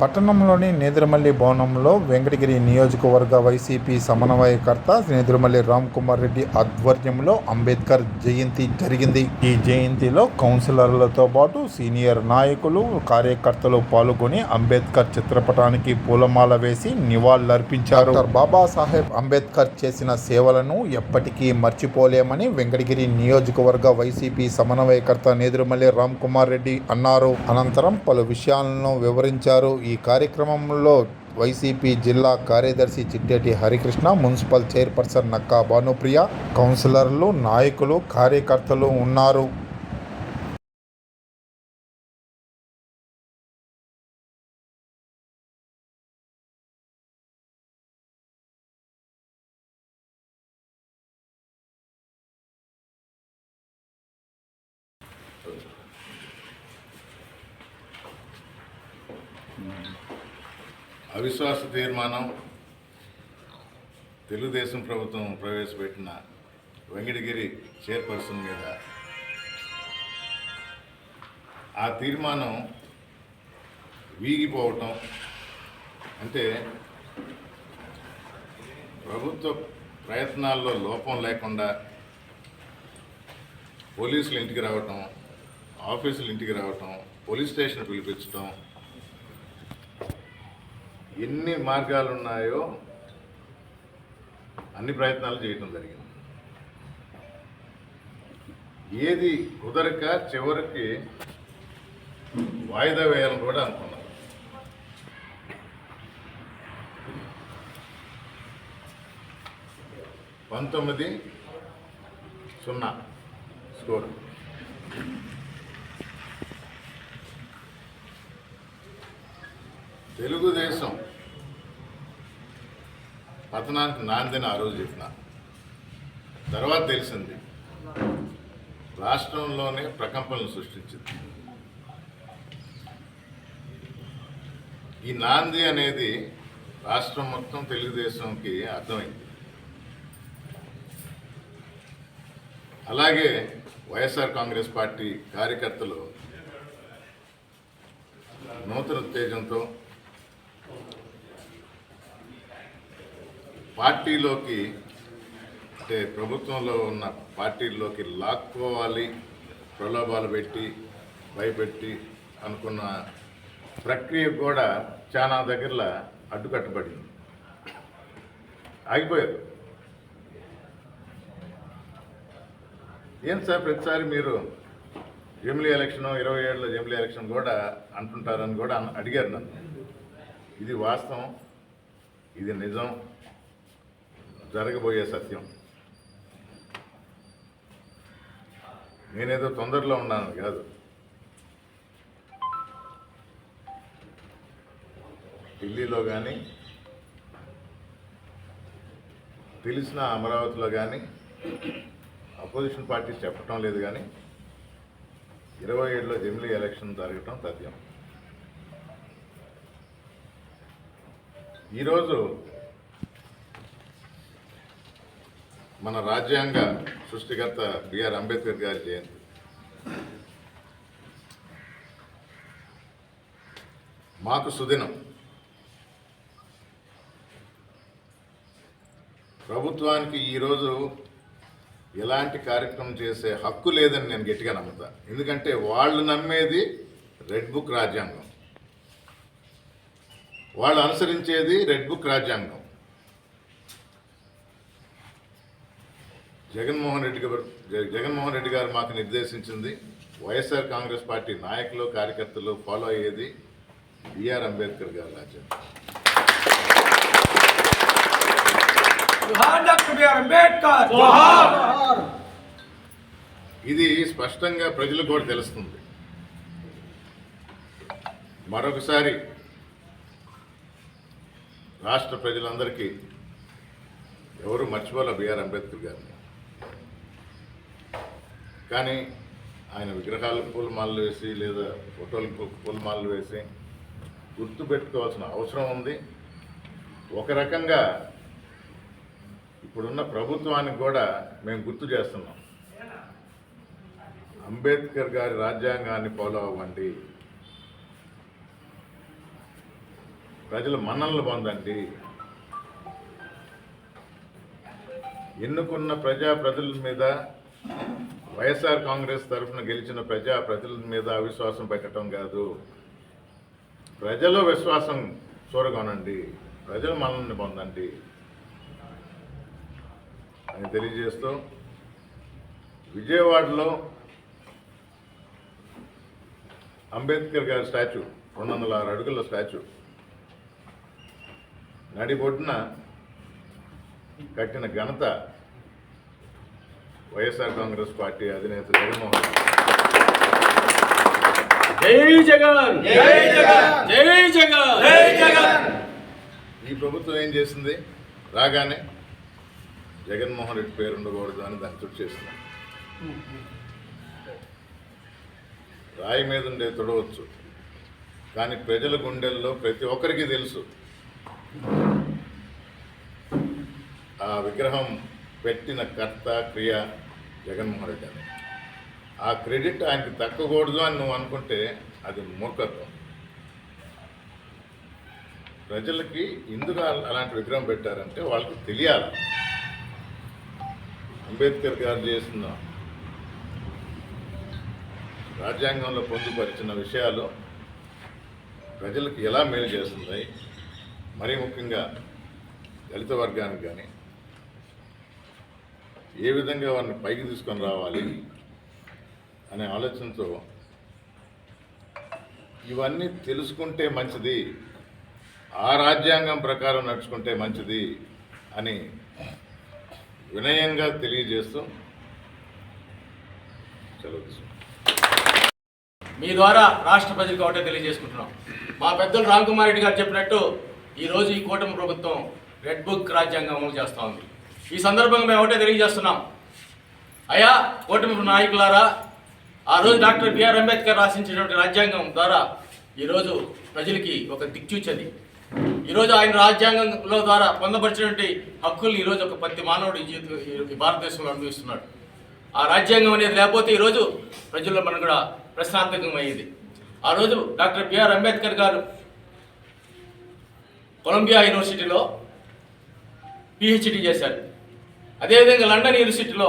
పట్టణంలోని నేదురుమల్లి భవనంలో వెంకటగిరి నియోజకవర్గ వైసీపీ సమన్వయకర్త నేదురుమల్లి రామ్ కుమార్ రెడ్డి ఆధ్వర్యంలో అంబేద్కర్ జయంతి జరిగింది. ఈ జయంతిలో కౌన్సిలర్లతో పాటు సీనియర్ నాయకులు కార్యకర్తలు పాల్గొని అంబేద్కర్ చిత్రపటానికి పూలమాల వేసి నివాళులర్పించారు. బాబాసాహెబ్ అంబేద్కర్ చేసిన సేవలను ఎప్పటికీ మర్చిపోలేమని వెంకటగిరి నియోజకవర్గ వైసీపీ సమన్వయకర్త నేదురుమల్లి రామ్ కుమార్ రెడ్డి అన్నారు. అనంతరం పలు విషయాలను వివరించారు. ఈ ఈ కార్యక్రమంలో వైసీపీ జిల్లా కార్యదర్శి చిట్టేటి హరికృష్ణ మున్సిపల్ చైర్పర్సన్ నక్కా భానుప్రియ కౌన్సిలర్లు నాయకులు కార్యకర్తలు ఉన్నారు. అవిశ్వాస తీర్మానం తెలుగుదేశం ప్రభుత్వం ప్రవేశపెట్టిన వెంకటగిరి చైర్పర్సన్ మీద. ఆ తీర్మానం వీగిపోవటం అంటే ప్రభుత్వ ప్రయత్నాల్లో లోపం లేకుండా పోలీసులు ఇంటికి రావటం ఆఫీసులు ఇంటికి రావటం పోలీస్ స్టేషన్ పిలిపించడం ఎన్ని మార్గాలు ఉన్నాయో అన్ని ప్రయత్నాలు చేయటం జరిగింది. ఏది కుదరక చివరికి వాయిదా వేయాలని కూడా అనుకున్నారు పంతొమ్మిది సున్నా స్కోర్. తెలుగుదేశం పతనానికి నాందిని ఆ రోజు చెప్పిన. తర్వాత తెలిసింది. రాష్ట్రంలోనే ప్రకంపనలు సృష్టించింది. ఈ నాంది అనేది రాష్ట్రం మొత్తం తెలుగుదేశంకి అర్థమైంది. అలాగే వైఎస్ఆర్ కాంగ్రెస్ పార్టీ కార్యకర్తలు నూతన ఉత్తేజంతో పార్టీలోకి అంటే ప్రభుత్వంలో ఉన్న పార్టీల్లోకి లాక్కోవాలి ప్రలోభాలు పెట్టి భయపెట్టి అనుకున్న ప్రక్రియ కూడా చాలా దగ్గరలో అడ్డుకట్టబడింది. ఆగిపోయారు. ఏం సార్ ప్రతిసారి మీరు జమిలీ ఎలక్షన్ ఇరవై ఏడులో జమిలీ ఎలక్షన్ కూడా అంటుంటారని కూడా అడిగారు నన్ను. ఇది వాస్తవం ఇది నిజం జరగబోయే సత్యం. నేనేదో తొందరలో ఉన్నాను కాదు. ఢిల్లీలో కానీ తెలిసిన అమరావతిలో కానీ అపోజిషన్ పార్టీ చెప్పటం లేదు కానీ ఇరవై ఏడులో జమిలీ ఎలక్షన్ జరగటం సత్యం ఈరోజు మన రాజ్యాంగ సృష్టికర్త బిఆర్ అంబేద్కర్ గారి జయంతి. మాకు సుదినం. ప్రభుత్వానికి ఈరోజు ఎలాంటి కార్యక్రమం చేసే హక్కు లేదని నేను గట్టిగా నమ్ముతా. ఎందుకంటే వాళ్ళు నమ్మేది రెడ్ బుక్ రాజ్యాంగం. వాళ్ళు అనుసరించేది రెడ్ బుక్ రాజ్యాంగం. జగన్మోహన్ రెడ్డి గారు జగన్మోహన్ రెడ్డి గారు మాకు నిర్దేశించింది వైఎస్ఆర్ కాంగ్రెస్ పార్టీ నాయకులు కార్యకర్తలు ఫాలో అయ్యేది బిఆర్ అంబేద్కర్ గారు రాజ్యం. ఇది స్పష్టంగా ప్రజలకు కూడా తెలుస్తుంది. మరొకసారి రాష్ట్ర ప్రజలందరికీ ఎవరు మర్చిపోలే బిఆర్ అంబేద్కర్ గారిని? కానీ ఆయన విగ్రహాలకు పూలమాలలు వేసి లేదా ఫోటోలకు పూలమాలలు వేసి గుర్తుపెట్టుకోవాల్సిన అవసరం ఉంది. ఒక రకంగా ఇప్పుడున్న ప్రభుత్వానికి కూడా మేము గుర్తు చేస్తున్నాం. అంబేద్కర్ గారి రాజ్యాంగాన్ని ఫాలో అవ్వండి. ప్రజలు మన్ననలు పొందండి. ఎన్నుకున్న ప్రజా ప్రజల మీద వైఎస్ఆర్ కాంగ్రెస్ తరఫున గెలిచిన ప్రజా ప్రజల మీద అవిశ్వాసం పెట్టడం కాదు. ప్రజల విశ్వాసం చూరగొనండి. ప్రజల మనల్ని పొందండి. అని తెలియజేస్తూ విజయవాడలో అంబేద్కర్ గారి స్టాచ్యూ రెండు వందల ఆరు అడుగుల స్టాచ్యూ నడిబొడ్డున కట్టిన ఘనత వైఎస్ఆర్ కాంగ్రెస్ పార్టీ అధినేత జగన్మోహన్ రెడ్డి. జై జగన్! జై జగన్! జై జగన్! జై జగన్! ఈ ప్రభుత్వం ఏం చేసింది? రాగానే జగన్మోహన్ రెడ్డి పేరు ఉండకూడదు అని దాన్ని తుడి చేసింది. రాయి మీద ఉండే తుడవచ్చు. కానీ ప్రజల గుండెల్లో ప్రతి ఒక్కరికి తెలుసు. ఆ విగ్రహం పెట్టిన కర్త క్రియ జగన్మోహన్ రెడ్డి అని ఆ క్రెడిట్ ఆయనకి తక్కకూడదు అని నువ్వు అనుకుంటే అది మూర్ఖత్వం. ప్రజలకి ఎందుకు అలాంటి విగ్రహం పెట్టారంటే వాళ్ళకి తెలియాలి. అంబేద్కర్ గారు చేసిన రాజ్యాంగంలో పొందుపరిచిన విషయాలు ప్రజలకు ఎలా మేలు చేస్తున్నాయి? మరీ ముఖ్యంగా దళిత వర్గానికి కానీ ఏ విధంగా వారిని పైకి తీసుకొని రావాలి అనే ఆలోచనతో ఇవన్నీ తెలుసుకుంటే మంచిది ఆ రాజ్యాంగం ప్రకారం నడుచుకుంటే మంచిది అని వినయంగా తెలియజేస్తూ సెలవు మీ ద్వారా రాష్ట్ర ప్రజలకు ఒకటే తెలియజేసుకుంటున్నాం. మా పెద్దలు రామ్ కుమార్ రెడ్డి గారు చెప్పినట్టు ఈరోజు ఈ కూటమి ప్రభుత్వం రెడ్ బుక్ రాజ్యాంగం అమలు చేస్తూ ఉంది. ఈ సందర్భంగా మేము ఒకటే తెలియజేస్తున్నాం. అయా కూటమి నాయకులారా ఆ రోజు డాక్టర్ బిఆర్ అంబేద్కర్ రాసించినటువంటి రాజ్యాంగం ద్వారా ఈరోజు ప్రజలకి ఒక దిక్చూచది ఈరోజు ఆయన రాజ్యాంగంలో ద్వారా పొందపరిచినటువంటి హక్కులు ఈరోజు ఒక ప్రతి మానవుడు జీవిత- ఈ భారతదేశంలో అనుభవిస్తున్నాడు. ఆ రాజ్యాంగం అనేది లేకపోతే ఈరోజు ప్రజల్లో మనం కూడా ప్రశ్నార్థకం అయ్యేది ఆ రోజు డాక్టర్ బిఆర్ అంబేద్కర్ గారు కొలంబియా యూనివర్సిటీలో పిహెచ్డి చేశారు. అదేవిధంగా లండన్ యూనివర్సిటీలో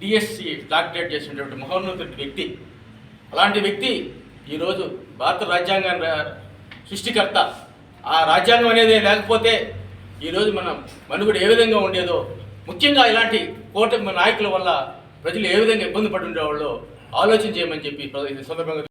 డిఎస్సి డాక్టరేట్ చేసినటువంటి మహోన్నత వ్యక్తి. అలాంటి వ్యక్తి ఈరోజు భారత రాజ్యాంగాన్ని సృష్టికర్త. ఆ రాజ్యాంగం అనేది లేకపోతే ఈరోజు మన మనుగడ ఏ విధంగా ఉండేదో ముఖ్యంగా ఇలాంటి కూటమి నాయకుల వల్ల ప్రజలు ఏ విధంగా ఇబ్బంది పడి ఉండేవాళ్ళో ఆలోచన చేయమని చెప్పి సందర్భంగా